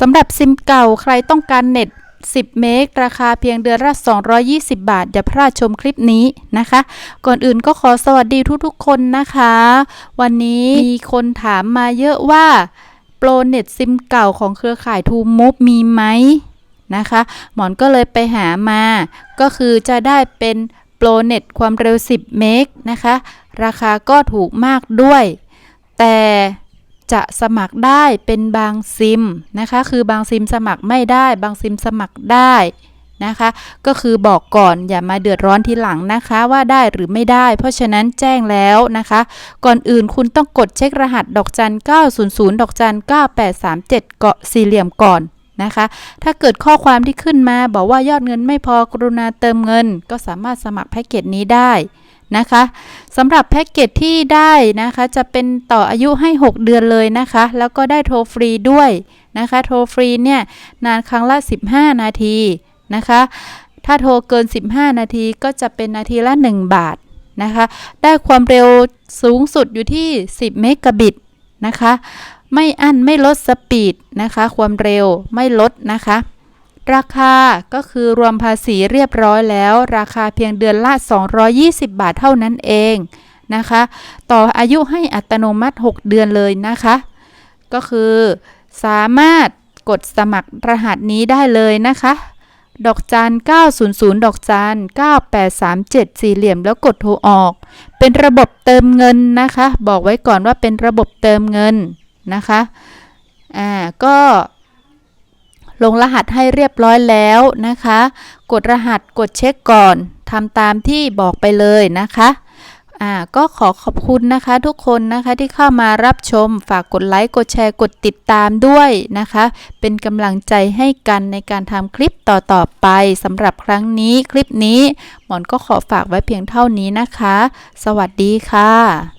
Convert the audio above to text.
สำหรับซิมเก่าใครต้องการเน็ต 10 เมกราคาเพียงเดือนละ 220 บาท อย่าพลาดชมคลิปนี้นะคะ ก่อนอื่นก็ขอสวัสดีทุกๆ คนนะคะ วันนี้มีคนถามมาเยอะว่า โปรเน็ตซิมเก่าของเครือข่ายทูมูฟมีไหมนะคะ หมอนก็เลยไปหามา ก็คือจะได้เป็นโปรเน็ตความเร็ว 10 เมกนะคะ ราคาก็ถูกมากด้วย แต่ จะสมัครได้เป็นบางซิมนะคะ คือบางซิมสมัครไม่ได้ บางซิมสมัครได้นะคะ ก็คือบอกก่อนอย่ามาเดือดร้อนทีหลังนะคะว่าได้หรือไม่ได้ เพราะฉะนั้นแจ้งแล้วนะคะ ก่อนอื่นคุณต้องกดเช็ครหัสดอกจัน 900 ดอกจัน 9837 เกาะสี่เหลี่ยมก่อนนะคะ ถ้าเกิดข้อความที่ขึ้นมาบอกว่ายอดเงินไม่พอกรุณาเติมเงิน ก็สามารถสมัครแพ็กเกจนี้ได้ นะคะสำหรับแพ็กเกจที่ได้นะคะจะเป็นต่ออายุให้ 6 เดือนเลยนะคะ แล้วก็ได้โทรฟรีด้วยนะคะโทรฟรีเนี่ยนานครั้งละ 15 นาทีนะคะ ถ้าโทรเกิน 15 นาทีก็จะเป็นนาทีละ 1 บาทนะคะ ได้ความเร็วสูงสุดอยู่ที่ 10 เมกะบิตนะคะ ไม่อั้นไม่ลดสปีดนะคะ ความเร็วไม่ลดนะคะ ราคาก็คือรวมภาษีเรียบร้อยแล้ว ราคาเพียงเดือนละ 220 บาทเท่านั้นเองนะคะ ต่ออายุให้อัตโนมัติ 6 เดือนเลยนะคะ ก็คือสามารถกดสมัครรหัสนี้ได้เลยนะคะ ดอกจัน 900 ดอกจัน 9837 สี่เหลี่ยมแล้วกดโทรออก เป็นระบบเติมเงินนะคะ บอกไว้ก่อนว่าเป็นระบบเติมเงินนะคะ อ่า ก็ ลงรหัสให้เรียบร้อยแล้วนะคะ กดรหัสกดเช็คก่อนทำตามที่บอกไปเลยนะคะอ่าก็ขอขอบคุณนะคะทุกคนนะคะที่เข้ามารับชมฝากกดไลค์กดแชร์กดติดตามด้วยนะคะ เป็นกำลังใจให้กันในการทำคลิปต่อๆไปสำหรับครั้งนี้คลิปนี้ หมอนก็ขอฝากไว้เพียงเท่านี้นะคะ สวัสดีค่ะ